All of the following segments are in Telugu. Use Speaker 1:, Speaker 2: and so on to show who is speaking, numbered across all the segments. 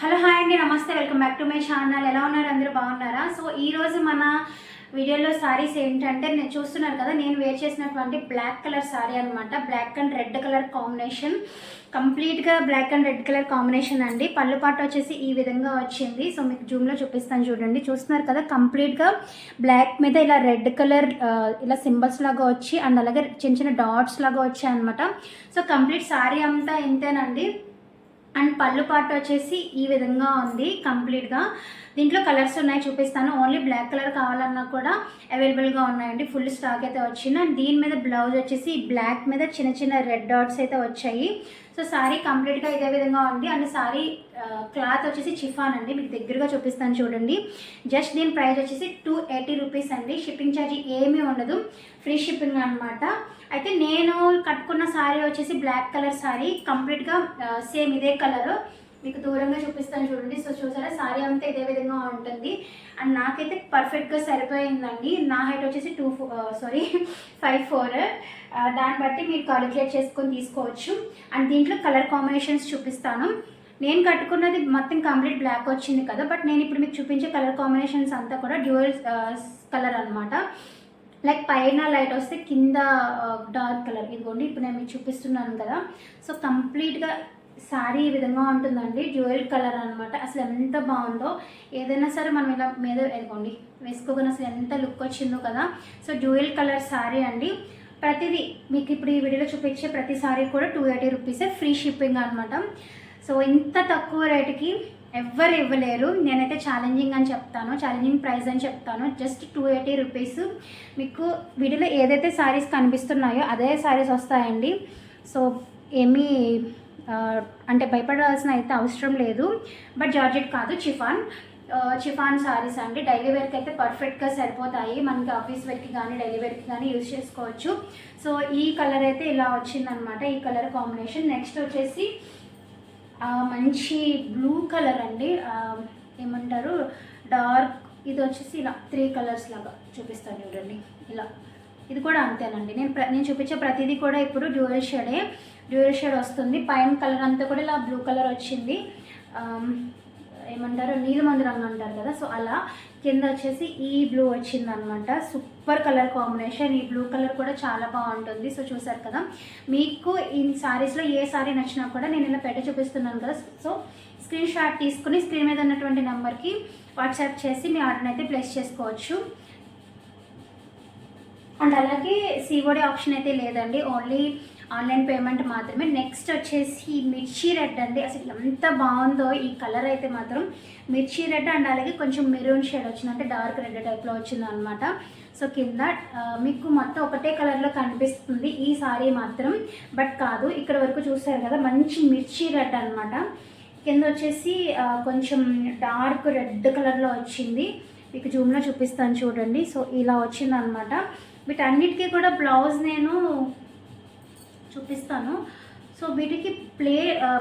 Speaker 1: హలో హాయ్ అండి. నమస్తే. Welcome back to my channel. ఎలా ఉన్నారు? అందరూ బాగున్నారా? సో ఈరోజు మన వీడియోలో సారీస్ ఏంటంటే నేను చూస్తున్నారు కదా నేను వేర్ చేసినటువంటి బ్లాక్ కలర్ సారీ అనమాట black and red colour combination కంప్లీట్గా black and red colour combination అండి. పళ్ళు పాట వచ్చేసి ఈ విధంగా వచ్చింది. సో మీకు జూమ్లో చూపిస్తాను చూడండి. చూస్తున్నారు కదా కంప్లీట్గా బ్లాక్ మీద ఇలా రెడ్ కలర్ ఇలా సింబల్స్ లాగా వచ్చి అండ్ అలాగే చిన్న చిన్న డాట్స్ లాగా వచ్చాయి అనమాట సో కంప్లీట్ సారీ అంతా ఇంతేనండి. అండ్ పళ్ళు పాట వచ్చేసి ఈ విధంగా ఉంది కంప్లీట్గా. దీంట్లో కలర్స్ ఉన్నాయి చూపిస్తాను. ఓన్లీ బ్లాక్ కలర్ కావాలన్నా కూడా అవైలబుల్గా ఉన్నాయండి. ఫుల్ స్టాక్ అయితే వచ్చింది. అండ్ దీని మీద బ్లౌజ్ వచ్చేసి బ్లాక్ మీద చిన్న చిన్న రెడ్ డాట్స్ అయితే వచ్చాయి. సో సారీ కంప్లీట్గా ఇదే విధంగా ఉంది. అండ్ సారీ క్లాత్ వచ్చేసి చిఫాన్ అండి. మీకు దగ్గరగా చూపిస్తాను చూడండి. జస్ట్ దీని ప్రైస్ వచ్చేసి టూ ఎయిటీ రూపీస్ అండి. షిప్పింగ్ ఛార్జ్ ఏమీ ఉండదు. ఫ్రీ షిప్పింగ్ అనమాట అయితే నేను కట్టుకున్న సారీ వచ్చేసి బ్లాక్ కలర్ సారీ. కంప్లీట్గా సేమ్ ఇదే కలరు. మీకు దూరంగా చూపిస్తాను చూడండి. సో చూసారా? సారీ అంతా ఇదే విధంగా ఉంటుంది. అండ్ నాకైతే పర్ఫెక్ట్గా సరిపోయిందండి. నా హైట్ వచ్చేసి టూ సారీ ఫైవ్ ఫోర్ దాన్ని బట్టి మీరు కాలిక్యులేట్ చేసుకొని తీసుకోవచ్చు. అండ్ దీంట్లో కలర్ కాంబినేషన్స్ చూపిస్తాను. నేను కట్టుకున్నది మొత్తం కంప్లీట్ బ్లాక్ వచ్చింది కదా బట్ నేను ఇప్పుడు మీకు చూపించే కలర్ కాంబినేషన్స్ అంతా కూడా డ్యూయల్ కలర్ అనమాట లైక్ పైన లైట్ వస్తే కింద uh, డార్క్ కలర్ ఇదిగోండి ఇప్పుడు నేను మీకు చూపిస్తున్నాను కదా. సో కంప్లీట్గా శారీ ఈ విధంగా ఉంటుందండి. జ్యువెల్ కలర్ అనమాట అసలు ఎంత బాగుందో. ఏదైనా సరే మనం ఇలా మీద ఇదిగోండి వేసుకోగానే అసలు ఎంత లుక్ వచ్చిందో కదా. సో జ్యువెల్ కలర్ శారీ అండి. ప్రతిదీ మీకు ఇప్పుడు ఈ వీడియోలో చూపించే ప్రతి సారీ కూడా టూ ఎయిటీ రూపీసే ఫ్రీ షిప్పింగ్ అనమాట సో ఇంత తక్కువ రేటుకి ఎవ్వరు ఇవ్వలేరు. నేనైతే ఛాలెంజింగ్ అని చెప్తాను ఛాలెంజింగ్ ప్రైస్ అని చెప్తాను. Just two eighty rupees. మీకు వీడియోలో ఏదైతే శారీస్ కనిపిస్తున్నాయో అదే శారీస్ వస్తాయండి. సో ఏమీ అంటే భయపడాల్సిన అయితే అవసరం లేదు. బట్ జార్జెట్ కాదు చిఫాన్. చిఫాన్ సారీస్ అండి. డైలీ వేర్కి అయితే పర్ఫెక్ట్గా సరిపోతాయి. మనకి ఆఫీస్ వేర్కి కానీ డైలీ వేర్కి కానీ యూజ్ చేసుకోవచ్చు. సో ఈ కలర్ అయితే ఇలా వచ్చిందనమాట ఈ కలర్ కాంబినేషన్. నెక్స్ట్ వచ్చేసి మంచి బ్లూ కలర్ అండి. ఏమంటారు? డార్క్. ఇది వచ్చేసి ఇలా త్రీ కలర్స్ లాగా చూపిస్తాను చూడండి. ఇలా. ఇది కూడా అంతేనండి. నేను నేను చూపించే ప్రతిదీ కూడా ఇప్పుడు డ్యూయల్ షేడే. డ్యూయల్ షేడ్ వస్తుంది. పైన కలర్ అంతా కూడా ఇలా బ్లూ కలర్ వచ్చింది. ఏమంటారు? నీలమంది రంగు అంటారు కదా. సో అలా కింద వచ్చేసి ఈ బ్లూ వచ్చింది అనమాట సూపర్ కలర్ కాంబినేషన్. ఈ బ్లూ కలర్ కూడా చాలా బాగుంటుంది. సో చూసారు కదా. మీకు ఈ సారీస్లో ఏ సారీ నచ్చినా కూడా నేను ఇలా పెట్టి చూపిస్తున్నాను కదా. సో స్క్రీన్ షాట్ తీసుకుని స్క్రీన్ మీద ఉన్నటువంటి నెంబర్కి వాట్సాప్ చేసి మీ ఆర్డర్ని అయితే ప్లేస్ చేసుకోవచ్చు. అండ్ అలాగే సీఓడి ఆప్షన్ అయితే లేదండి. ఓన్లీ ఆన్లైన్ పేమెంట్ మాత్రమే. నెక్స్ట్ వచ్చేసి మిర్చి రెడ్ అండి. అసలు ఎంత బాగుందో ఈ కలర్ అయితే మాత్రం మిర్చి రెడ్ అండ్ అలాగే కొంచెం మెరూన్ షేడ్ వచ్చింది. అంటే డార్క్ రెడ్ టైప్లో వచ్చింది అనమాట సో కింద మీకు మొత్తం ఒకటే కలర్లో కనిపిస్తుంది ఈ సారీ మాత్రం. బట్ కాదు ఇక్కడ వరకు చూసారు కదా మంచి మిర్చి రెడ్ అనమాట కింద వచ్చేసి కొంచెం డార్క్ రెడ్ కలర్లో వచ్చింది. మీకు జూమ్లో చూపిస్తాను చూడండి. సో ఇలా వచ్చింది అనమాట వీటన్నిటికీ కూడా బ్లౌజ్ నేను చూపిస్తాను. సో వీటికి ప్లే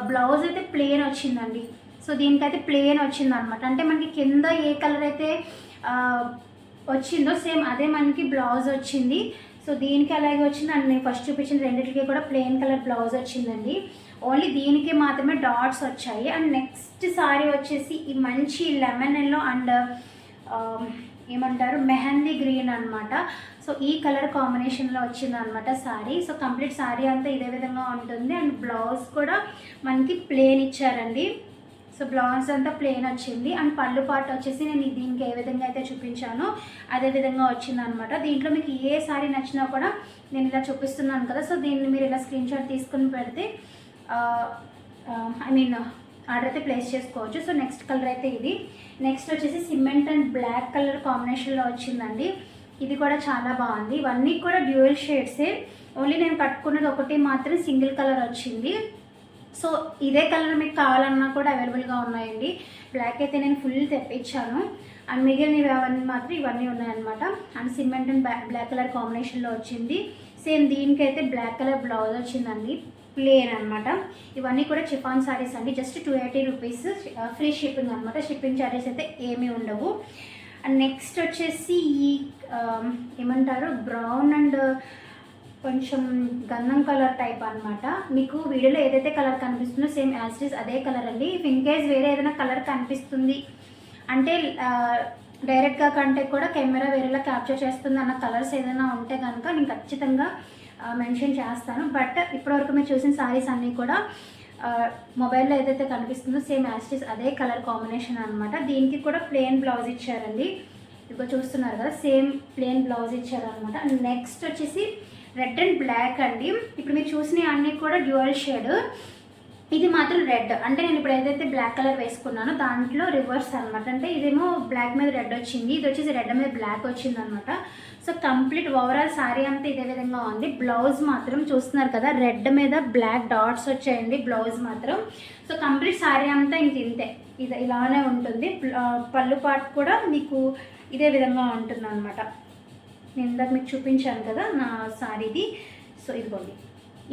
Speaker 1: బ్లౌజ్ అయితే ప్లేన్ వచ్చిందండి. సో దీనికైతే ప్లేన్ వచ్చింది అనమాట అంటే మనకి కింద ఏ కలర్ అయితే వచ్చిందో సేమ్ అదే మనకి బ్లౌజ్ వచ్చింది. సో దీనికి అలాగే వచ్చింది. అండ్ నేను ఫస్ట్ చూపించిన రెండింటికి కూడా ప్లెయిన్ కలర్ బ్లౌజ్ వచ్చిందండి. ఓన్లీ దీనికి మాత్రమే డాట్స్ వచ్చాయి. అండ్ నెక్స్ట్ సారీ వచ్చేసి ఈ మంచి లెమన్ ఎల్లో అండ్ ఏమంటారు మెహందీ గ్రీన్ అనమాట సో ఈ కలర్ కాంబినేషన్లో వచ్చింది అనమాట శారీ సో కంప్లీట్ శారీ అంతా ఇదే విధంగా ఉంటుంది. అండ్ బ్లౌజ్ కూడా మనకి ప్లేన్ ఇచ్చారండి. సో బ్లౌజ్ అంతా ప్లేన్ వచ్చింది. అండ్ పళ్ళు పాట వచ్చేసి నేను దీనికి ఏ విధంగా అయితే చూపించానో అదే విధంగా వచ్చింది అనమాట దీంట్లో మీకు ఏ సారీ నచ్చినా కూడా నేను ఇలా చూపిస్తున్నాను కదా. సో దీన్ని మీరు ఇలా స్క్రీన్ షాట్ తీసుకుని పెడితే ఐ మీన్ ఆర్డర్ అయితే ప్లేస్ చేసుకోవచ్చు. సో నెక్స్ట్ కలర్ అయితే ఇది. నెక్స్ట్ వచ్చేసి సిమెంట్ అండ్ బ్లాక్ కలర్ కాంబినేషన్లో వచ్చిందండి. ఇది కూడా చాలా బాగుంది. ఇవన్నీ కూడా డ్యూయల్ షేడ్సే. ఓన్లీ నేను కట్టుకున్నది ఒకటి మాత్రం సింగిల్ కలర్ వచ్చింది. సో ఇదే కలర్ మీకు కావాలన్నా కూడా అవైలబుల్గా ఉన్నాయండి. బ్లాక్ అయితే నేను ఫుల్ తెప్పించాను. అండ్ మిగిలినవి అవన్నీ మాత్రం ఇవన్నీ ఉన్నాయన్నమాట. And cement and black colour కాంబినేషన్లో వచ్చింది. సేమ్ దీనికైతే బ్లాక్ కలర్ బ్లౌజ్ వచ్చిందండి. ప్లేన్ అనమాట ఇవన్నీ కూడా చిఫాన్ సారీస్ అండి. Just two eighty rupees free shipping అనమాట షిప్పింగ్ ఛార్జెస్ అయితే ఏమీ ఉండవు. అండ్ నెక్స్ట్ వచ్చేసి ఈ ఏమంటారు? బ్రౌన్ అండ్ కొంచెం గంధం కలర్ టైప్ అనమాట మీకు వీడియోలో ఏదైతే కలర్ కనిపిస్తుందో సేమ్ యాజ్ అదే కలర్ అండి. ఇఫ్ ఇన్ కేస్ వేరే ఏదైనా కలర్ కనిపిస్తుంది అంటే డైరెక్ట్గా కంటే కూడా కెమెరా వేరేలా క్యాప్చర్ చేస్తుంది అన్న కలర్స్ ఏదైనా ఉంటే కనుక నేను ఖచ్చితంగా మెన్షన్ చేస్తాను. బట్ ఇప్పటివరకు మీరు చూసిన సారీస్ అన్నీ కూడా మొబైల్లో ఏదైతే కనిపిస్తుందో సేమ్ యాస్టిస్ అదే కలర్ కాంబినేషన్ అనమాట దీనికి కూడా ప్లెయిన్ బ్లౌజ్ ఇచ్చారండి. ఇప్పుడు చూస్తున్నారు కదా సేమ్ ప్లెయిన్ బ్లౌజ్ ఇచ్చారనమాట నెక్స్ట్ వచ్చేసి రెడ్ అండ్ బ్లాక్ అండి. ఇప్పుడు మీరు చూసిన అన్నీ కూడా డ్యూయల్ షేడ్. ఇది మాత్రం రెడ్. అంటే నేను ఇప్పుడు ఏదైతే బ్లాక్ కలర్ వేసుకున్నానో దాంట్లో రివర్స్ అనమాట అంటే ఇదేమో బ్లాక్ మీద రెడ్ వచ్చింది. ఇది వచ్చేసి రెడ్ మీద బ్లాక్ వచ్చింది అనమాట సో కంప్లీట్ ఓవరాల్ శారీ అంతా ఇదే విధంగా ఉంది. బ్లౌజ్ మాత్రం చూస్తున్నారు కదా రెడ్ మీద బ్లాక్ డాట్స్ వచ్చాయండి బ్లౌజ్ మాత్రం. సో కంప్లీట్ శారీ అంతా ఇంక ఇంతే. ఇది ఇలానే ఉంటుంది. పళ్ళు పాటు కూడా మీకు ఇదే విధంగా ఉంటుంది అనమాట నేను ఇందాక మీకు చూపించాను కదా నా శారీది సో ఇదిగోండి.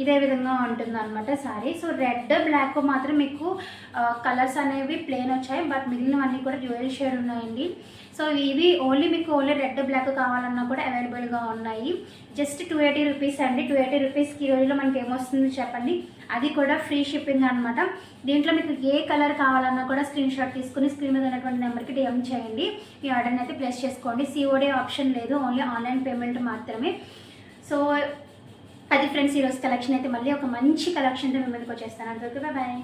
Speaker 1: ఇదే విధంగా ఉంటుంది అనమాట సారీ సో రెడ్ బ్లాక్ మాత్రం మీకు కలర్స్ అనేవి ప్లేన్ వచ్చాయి. బట్ మిగిలినవన్నీ కూడా డ్యూయల్ షేడ్ ఉన్నాయండి. సో ఇవి ఓన్లీ మీకు ఓన్లీ రెడ్ బ్లాక్ కావాలన్నా కూడా అవైలబుల్గా ఉన్నాయి. జస్ట్ టూ ఎయిటీ రూపీస్ అండి. టూ ఎయిటీ రూపీస్కి ఈ రోజులో మనకి ఏమొస్తుంది చెప్పండి? అది కూడా ఫ్రీ షిప్పింగ్ అనమాట దీంట్లో మీకు ఏ కలర్ కావాలన్నా కూడా స్క్రీన్ షాట్ తీసుకుని స్క్రీన్ మీద ఉన్నటువంటి నెంబర్కి డిఎం చేయండి. మీ ఆర్డర్ని అయితే ప్లేస్ చేసుకోండి. సిఓడే ఆప్షన్ లేదు. ఓన్లీ ఆన్లైన్ పేమెంట్ మాత్రమే. సో అది ఫ్రెండ్స్ ఈరోజు కలెక్షన్ అయితే మళ్ళీ ఒక మంచి కలెక్షన్తో మీ ముందుకు వచ్చేస్తాను. అంతవరకు బాయ్